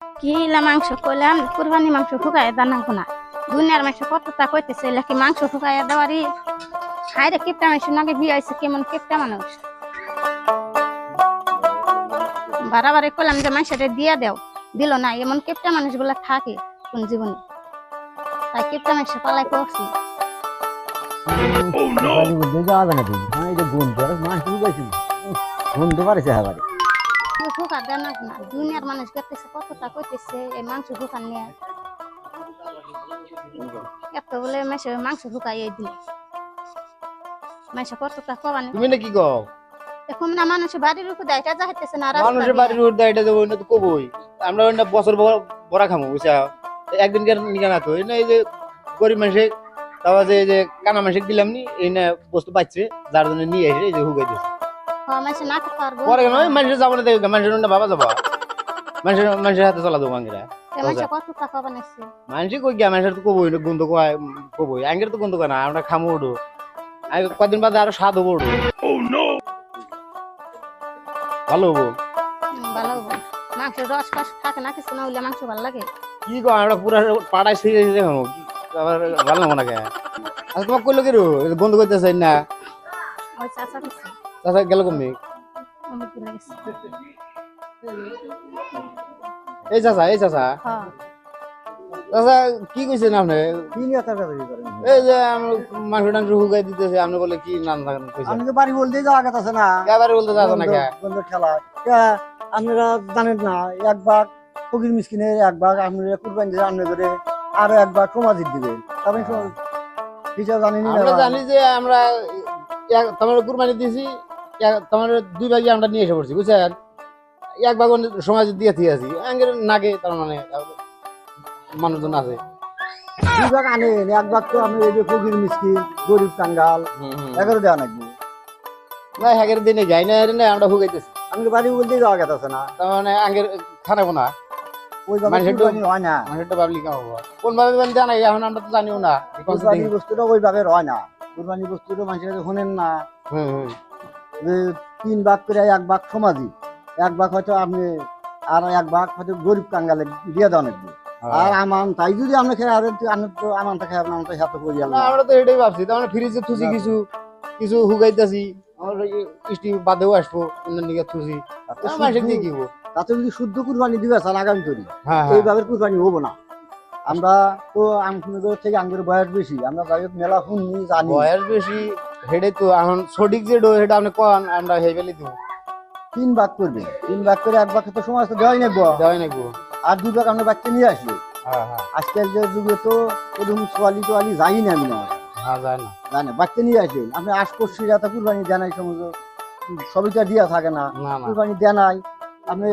কি ইলা মাংস কইলাম কুরবানি মাংস ফুকায় দানা কোনা দুনিয়ার মাংস কতটা কইতেছে ইলা কি মাংস ফুকায় দেওয়ারি হাই রে কেপটা মাংস নাকি বিয়ে হয়েছে কেমন কেপটা মানুষ। বারাবারে কইলাম যে মাংসটা দিয়া দেও। দিল না এমন কেপটা মানুষগুলা থাকে কোন জীবনে। তাই কেপটা মাংস পালাই করছি যাওয়া যায় না হ্যাঁ মাছ ঢুকাইছি বন্ধু পারেছে হ্যাঁ দেয় না না দুনিয়ার মানুষ করতেছে কতটা কইতেছে এই মাংস নিয়ে? এত বলে মাংস মাংস এই দিলে। মাংস কতটা কবানি তুমি না কি কও? এখন না মানুষ বাড়ির উপর দায়টা যাইতেছে না মানুষের বাড়ির উঠ দেয় এটা দেবো এটা তো কবই। আমরা ওইটা বছর ভরা খামো বুঝছা? একদিন কেন নিকা না তো। এই না এই যে গরিব মানুষে তারপর যে কানা মানুষে দিলাম নি এই না বস্তু পাচ্ছে যার জন্য নিয়ে এসে এই যে না পারব পরে কেন? ওই মানুষের যাব না দেখে মানুষের অন্য বাবা যাব। মানুষের মানুষের হাতে চলা দেবো আঙ্গিরা। মানুষই কই গিয়া? মানুষের তো কবই গন্ধ কয় কবই। আঙ্গের তো গন্ধ কয় না আমরা খামো উঠো কদিন বাদে আরও স্বাদ হব উঠো ভালো হব। ভালো হব। মাংস রস ফস থাকে না কিছু না হইলে মাংস ভালো লাগে। কি কো আমরা পুরা পাড়ায় ছিঁড়ে ছিঁড়ে খাব কি আবার ভালো না কে? আচ্ছা তোমার কইলো কি রো? বন্ধ করতে চাই না কিছু গেল লাগেছে এই চাচা এই চাচা। হ্যাঁ। চাচা কি কইছেন আপনি? কি নিয়ে কথা করেন? এই যে আমরা মাংস টাংস হুগাই দিতেছে আপনি বলে কি নাম থাকেন কইছেন? আমি তো বাড়ি বলতে যাওয়া কথা আছে না। এবারে বলতে চাচা না কে বন্ধু খেলা। কে আপনারা জানেন না এক ভাগ ফকির মিসকিনের এক ভাগ আপনারা কুরবানি দিয়ে রান্না করে আরও এক ভাগ সমাজির দিবেন তবে হিসাব জানেনি না আমরা জানি যে আমরা এক- তোমার কুরবানি দিয়েছি এক- তোমার দুই ভাগে আমরা নিয়ে এসে পড়ছি বুঝছেন? এক ভাগ সমাজ দিয়ে দিয়ে আছি আঙ্গের নাগে তার মানে মানুষজন আছে। দুই ভাগ আনেন এক ভাগ তো আপনি এই যে ফকির মিসকিন গরিব কাঙ্গাল হুম। এগারো দেওয়া নাকি? না হ্যাগের দিনে যাই না এর না আমরা হুগাইতেছি আমি বাড়ি বলতে যাওয়া আছে না? তার মানে আঙ্গের খানাবো না। ওই হয় না। কোন ভাবে জানা এখন আমরা তো জানিও না। কুরবানি বস্তুটা ওই ভাবে হয় না। কুরবানি বস্তুটা মানুষের কাছে শোনেন না। হুম, হুম। যে তিন ভাগ করে এক ভাগ সমাজি এক ভাগ হয়তো আপনি আর এক ভাগ হয়তো গরিব কাঙ্গালে দিয়ে দেওয়া নাকি আর আমান তাই যদি আপনি খেয়ে আর আমি তো আমানটা খেয়ে হাতে করি আমরা তো এটাই ভাবছি মানে ফ্রিজে থুছি না। কিছু কিছু হুগাইতেছি আমার স্টি বাদেও আসব অন্য দিকে থুছি মানুষের দিয়ে কি তাতে যদি শুদ্ধ কুরবানি দিবে স্যার আগামী করি হ্যাঁ হ্যাঁ। এইভাবে কুরবানি হব না। আমরা তো আমফুনগর থেকে আমাদের বয়স বেশি আমরা যাই মেলা শুনি জানি। বয়স বেশি হেডে তো এখন সঠিক যে ডো সেটা আপনি কন আমরা হেই বেলি দিব। তিন ভাগ করবে। তিন ভাগ করে এক ভাগ তো সমাজ তো দেওয়াই নেব। দেওয়াই নাকি আর দুই ভাগ আমরা বাচ্চা নিয়ে আসব। হ্যাঁ হ্যাঁ। আজকের যে যুগে তো এরকম সোয়ালি টোয়ালি যাই না আমি না। হ্যাঁ যায় না। জানে বাচ্চা নিয়ে আসবেন আপনি আশপর্শি যাতে কুরবানি দেনাই সমস্ত। সবইটা দিয়া থাকে না। কুরবানি দেনাই আপনি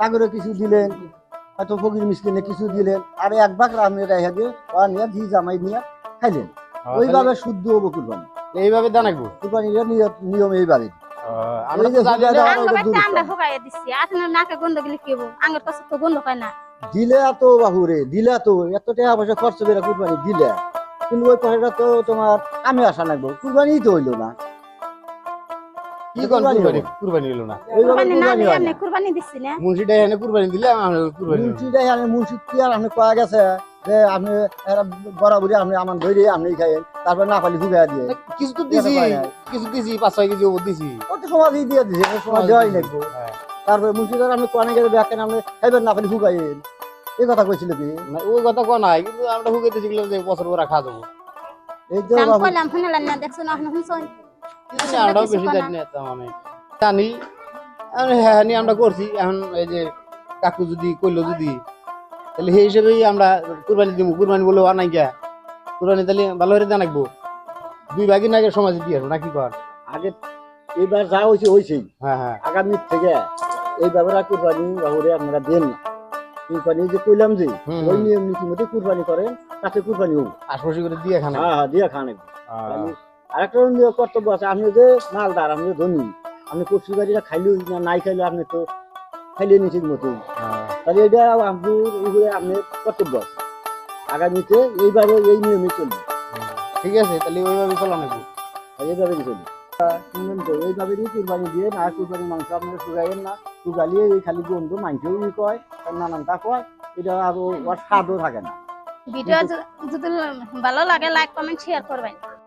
কাগরে কিছু দিলেন হয়তো ফকির মিসকিনে কিছু দিলেন। আর এক ভাগ আপনি রেখে দিয়ে ওরা নিয়ে জি জামাই নিয়ে খাইলেন। হ্যাঁ, ওইভাবে শুদ্ধ হব কুরবানি। এইভাবে দেনাকবো কুরবানির নিয়ম নিয়ম এইভাবে আমরা তো জানি না। বাড়িতে দূর আমরা করো। ফুকাইয়া দিচ্ছি আপনার নাকে গন্ধ গেলে কি হব? আঙ্গের কাছে তো গন্ধ পায় না। দিলে এত বাহু রে দিলে এত এত টাকা পয়সা খরচ করে কুরবানি দিলে। কিন্তু ওই পয়সাটা তো তোমার কামে আসা লাগবে কুরবানি তো হইল না। কি কোন কুরবানি কুরবানি। কুরবানি না। কুরবানি না না। কুরবানি দিচ্ছি না। মুন্সিটা এখানে কুরবানি দিলে আমরা কুরবানি হলো না। মুন্সিটাই মুন্সি কি আর আপনি কয়া গেছে? যে আপনি এরা বরাবরই আপনি আমার ধরে আপনি খাইয়েন তারপর না পালি ফুগাইয়া দিয়ে। কিছু তো দিছি কিছু দিছি পাঁচ ছয় কেজি ওপর দিছি। ও তো সমাজই দিয়ে দিছে সমাজ দেওয়াই লাগবে। হ্যাঁ। তারপরে মুন্সিদার আপনি কোয়ানে গেলে আপনি খাইবেন না পালি এই কথা কইছিল কি? না, ওই কথা কোয়া নাই কিন্তু আমরা গেলে যে বছর ওরা খা যাব। এই যে বাবু কইলাম না দেখছ না বেশি জানি না তার মানে। জানি হ্যাঁ হ্যাঁ আমরা করছি এখন এই যে কাকু যদি কইলো যদি তাহলে সেই হিসেবেই আমরা কুরবানি দিব কুরবানি বলে আর নাই গিয়া। কুরবানি তাহলে ভালো করে জানাকবো দুই ভাগই নাকি সমাজে দিয়ে আসব নাকি কর? আগে এইবার যা হয়েছে হয়েছেই হ্যাঁ হ্যাঁ। আগামী থেকে এই ব্যাপারে কুরবানি বাবুরে আপনারা দেন না। কুরবানি যে কইলাম যে ওই। নিয়ম নীতি মধ্যে কুরবানি করেন তাতে কুরবানি হোক। আশপাশি করে দিয়ে খানে। হ্যাঁ হ্যাঁ দিয়ে খান আরেকটা নিয়ম কর্তব্য আছে আপনি যে মালদার আপনি ধনী। আপনি কচি বাড়িটা খাইলেও না নাই খাইলেও আপনি তো খাইলে নি ঠিক মতো তাহলে এটা এইগুলো আপনার কর্তব্য। আছে আগামীতে এইভাবে এই নিয়মে চলবে। ঠিক আছে তাহলে ওইভাবে চলা নাকি? এইভাবে চলবে। এইভাবে দিয়ে কুরবানি দিয়ে না কুরবানি মাংস আপনারা শুকাইয়েন না শুকালিয়ে এই খালি গন্ধ মাংসও ই কয় কয় এটা আরও ওর স্বাদও থাকে না। ভিডিও যদি ভালো লাগে লাইক কমেন্ট শেয়ার করবেন।